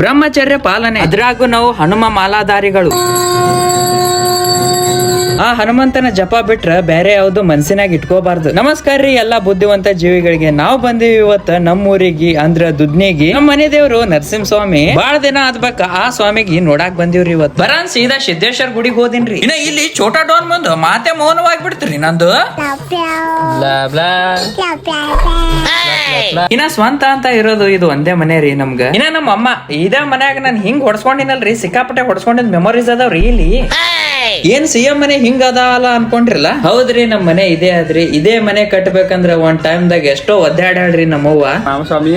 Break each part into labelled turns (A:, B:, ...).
A: ಬ್ರಹ್ಮಚರ್ಯ ಪಾಲನೆ. ಅದ್ರಾಗೂ ನಾವು ಹನುಮ ಮಾಲಾಧಾರಿಗಳು. ಆ ಹನುಮಂತನ ಜಪ ಬಿಟ್ರ ಬೇರೆ ಯಾವ್ದು ಮನ್ಸಿನಾಗ ಇಟ್ಕೋಬಾರ್ದು. ನಮಸ್ಕಾರ ರೀ ಎಲ್ಲಾ ಬುದ್ಧಿವಂತ ಜೀವಿಗಳಿಗೆ. ನಾವು ಬಂದಿವಿ ಇವತ್ತ ನಮ್ಮ ಊರಿಗೆ ಅಂದ್ರ ದುದ್ನಿಗಿ. ನಮ್ಮ ಮನೆ ದೇವ್ರು ನರಸಿಂಹ ಸ್ವಾಮಿ ಬಹಳ ದಿನ ಆದ್ಬೇಕ ಆ ಸ್ವಾಮಿಗೆ ನೋಡಾಕ್ ಬಂದಿವ್ರಿ ಇವತ್ ಬರಾನ್ ಸೀದಾ ಸಿದ್ದೇಶ್ವರ ಗುಡಿಗೆ ಹೋದಿನ್ರಿ. ಇನ್ನ ಇಲ್ಲಿ ಛೋಟಾ ಡೋನ್ ಬಂದು ಮಾತೆ ಮೌನವಾಗಿ ಬಿಡ್ತೀರಿ ನಂದು ಬ್ಲಾ ಬ್ಲಾ. ಇನ್ನ ಸ್ವಂತ ಅಂತ ಇರೋದು ಇದು ಒಂದೇ ಮನೆ ರೀ ನಮ್ಗ. ಇನ್ನ ನಮ್ಮ ಅಮ್ಮ ಇದೇ ಮನ್ಯಾಗ ನಾನು ಹಿಂಗ್ ಹೊಡ್ಸ್ಕೊಂಡಿನಲ್ರಿ ಸಿಕ್ಕಾಪಟ್ಟೆ ಹೊಡ್ಸ್ಕೊಂಡಿದ್ ಮೆಮೊರೀಸ್ ಅದಾವ್ರಿ ಇಲ್ಲಿ. ಏನ್ ಸಿಎಂ ಮನೆ ಹಿಂಗ ಅಲ್ಲ ಅನ್ಕೊಂಡ್ರಲ್ಲ? ಹೌದ್ರಿ ನಮ್ ಮನೆ ಇದೇ ಆದ್ರಿ. ಇದೇ ಮನೆ ಕಟ್ಬೇಕಂದ್ರ ಒಂದ್ ಟೈಮ್ ದಾಗ ಎಷ್ಟೋ ಒದ್ದಾಡ್ಯಾಳ್ರಿ ನಮ್ಮವ್ವ.
B: ಮಾಮ ಸ್ವಾಮಿ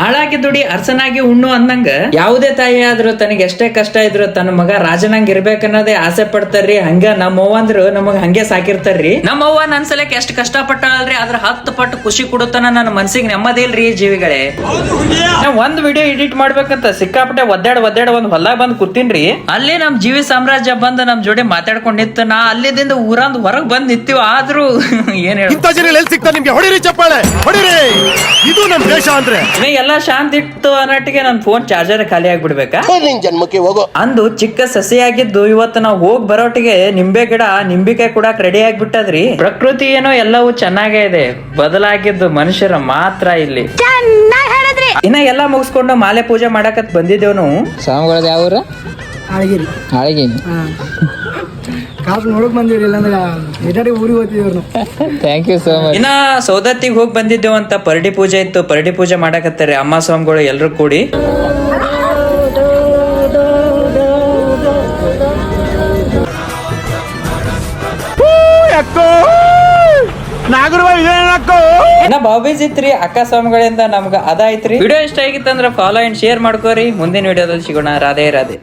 A: ಹಾಳಾಗಿ ದುಡಿ ಅರ್ಸನಾಗಿ ಉಣ್ಣು ಅಂದಂಗ ಯಾವುದೇ ತಾಯಿ ಆದ್ರೂ ತನಗೆ ಎಷ್ಟೇ ಕಷ್ಟ ಇದ್ರು ತನ್ನ ಮಗ ರಾಜನಂಗ್ ಇರ್ಬೇಕನ್ನೋದೇ ಆಸೆ ಪಡ್ತಾರ್ರಿ. ಹಂಗ ನಮ್ಮವ್ವಂದ್ರು ನಮಗ್ ಹಂಗೆ ಸಾಕಿರ್ತಾರ್ರಿ. ನಮ್ಮವ್ವ ನನ್ ಸಲಕ್ ಎಷ್ಟ್ ಕಷ್ಟ ಪಟ್ಟಾಳ್ರಿ ಅದ್ರ ಹತ್ತು ಪಟ್ಟು ಖುಷಿ ಕೊಡುತ್ತಾನ ನನ್ನ ಮನ್ಸಿಗೆ ನೆಮ್ಮದಿ ಇಲ್ರಿ ಜೀವಿಗಳೇ. ನಾ ಒಂದ್ ವಿಡಿಯೋ ಎಡಿಟ್ ಮಾಡ್ಬೇಕಂತ ಸಿಕ್ಕಾಪಟ್ಟೆ ಒದ್ದಾಡ ಒದ್ದಾಡ ಒಂದ್ ಹೊಲ ಬಂದ್ ಕೂತೀನ್ರಿ. ಅಲ್ಲಿ ನಮ್ ಜೀವಿ ಸಾಮ್ರಾಜ್ಯ ಬಂದ್ ನಮ್ ಜೋಡಿ ಮಾತಾಡ್ಕೊಂಡ್ ನಿಂತು ನಾ ಅಲ್ಲಿದಿಂದ ಊರಂದ್ ಹೊರಗ್ ಬಂದ್ ನಿಂತೀವ ಆದ್ರೂ ಏನ್ ಹೇಳಿ
C: ಇಂಥ ಜನ ಎಲ್ಲಿ ಸಿಗ್ತಾರೆ ನಿಮ್ಗೆ? ಹೊಡಿರಿ ಚಪ್ಪಾಳೆ ಹೊಡಿರಿ! ಇದು ನಮ್ ದೇಶ ಅಂದ್ರೆ.
A: ಎಲ್ಲ ಶಾಂತಿ ಇತ್ತು ಅನ್ನಟ್ಟಿಗೆ ನನ್ ಫೋನ್ ಚಾರ್ಜರ್ ಖಾಲಿ ಆಗ್ಬಿಡ್ಬೇಕಾ?
D: ನಿನ್ ಜನ್ಮಕ್ಕೆ ಹೋಗೋ.
A: ಅಂದು ಚಿಕ್ಕ ಸಸಿಯಾಗಿದ್ದು ಇವತ್ತು ನಾವು ಹೋಗ್ ಬರೋಟಿಗೆ ನಿಂಬೆ ಗಿಡ ನಿಂಬಿಕಾಯಿ ಕೂಡ ರೆಡಿ ಆಗ್ಬಿಟ್ಟದ್ರಿ. ಪ್ರಕೃತಿ ಏನೋ ಎಲ್ಲವೂ ಚೆನ್ನಾಗೇ ಇದೆ. ಬದಲಾಗಿದ್ದು ಮನುಷ್ಯರ ಮಾತ್ರ ಇಲ್ಲಿ. ಇನ್ನ ಎಲ್ಲ ಮುಗಿಸ್ಕೊಂಡು ಮಾಲೆ ಪೂಜೆ ಮಾಡಕತ್ ಬಂದಿದ್ದೇವ್ ನಾವು
E: ಸ್ವಾಮಿಗಳದ ಯಾವ ಊರ?
F: ಅಳಗಿರಿ
E: ಆಳಗಿನಿ
F: ಕಾಸು ನೋಡಕ್ ಬಂದಿವ್ರಿ ಇಲ್ಲಾಂದ್ರೆ ಎಟಾಡಿ ಊರಿಗೆ ಹೋಗ್ತಿದ್ರು
E: ಥ್ಯಾಂಕ್ ಯು ಸೋ ಮಚ್
A: ಇನ್ನ ಸೌದತ್ತಿಗೆ ಹೋಗಿ ಬಂದಿದ್ದೇವ್ ಅಂತ ಪರಡಿ ಪೂಜೆ ಇತ್ತು. ಪರಡಿ ಪೂಜೆ ಮಾಡಕತ್ತಾರೆ ಅಮ್ಮ ಸ್ವಾಮಿಗಳು ಎಲ್ರು ಕೂಡಿ. ಇನ್ನ ಬಾಬೀಸ್ ಇತ್ರಿ ಅಕ್ಕ ಸ್ವಾಮಿಗಳಿಂದ ನಮ್ಗ ಅದಾಯ್ತ್ರಿ ವಿಡಿಯೋ ಇಷ್ಟ ಆಗಿತ್ತಂದ್ರ ಫಾಲೋ ಅಂಡ್ ಶೇರ್ ಮಾಡ್ಕೋರಿ. ಮುಂದಿನ ವಿಡಿಯೋದಲ್ಲಿ ಸಿಗೋಣ. ರಾಧೆ ರಾಧೆ.